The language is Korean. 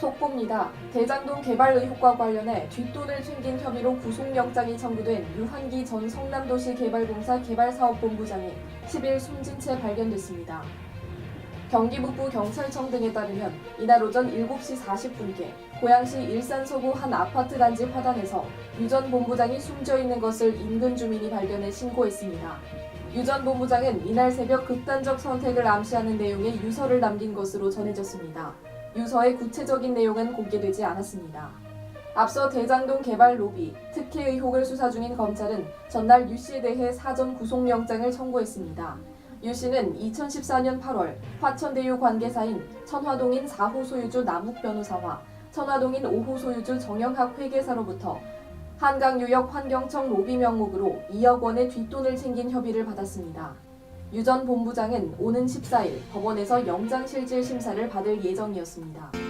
속보입니다. 대장동 개발 의혹과 관련해 뒷돈을 챙긴 혐의로 구속영장이 청구된 유한기 전 성남도시 개발공사 개발사업본부장이 10일 숨진 채 발견됐습니다. 경기북부 경찰청 등에 따르면 이날 오전 7시 40분께 고양시 일산서구 한 아파트 단지 화단에서 유 전 본부장이 숨져 있는 것을 인근 주민이 발견해 신고했습니다. 유 전 본부장은 이날 새벽 극단적 선택을 암시하는 내용의 유서를 남긴 것으로 전해졌습니다. 유서의 구체적인 내용은 공개되지 않았습니다. 앞서 대장동 개발 로비, 특혜 의혹을 수사 중인 검찰은 전날 유 씨에 대해 사전 구속영장을 청구했습니다. 유 씨는 2014년 8월 화천대유 관계사인 천화동인 4호 소유주 남욱 변호사와 천화동인 5호 소유주 정영학 회계사로부터 한강유역 환경청 로비 명목으로 2억 원의 뒷돈을 챙긴 협의를 받았습니다. 유 전 본부장은 오는 14일 법원에서 영장실질 심사를 받을 예정이었습니다.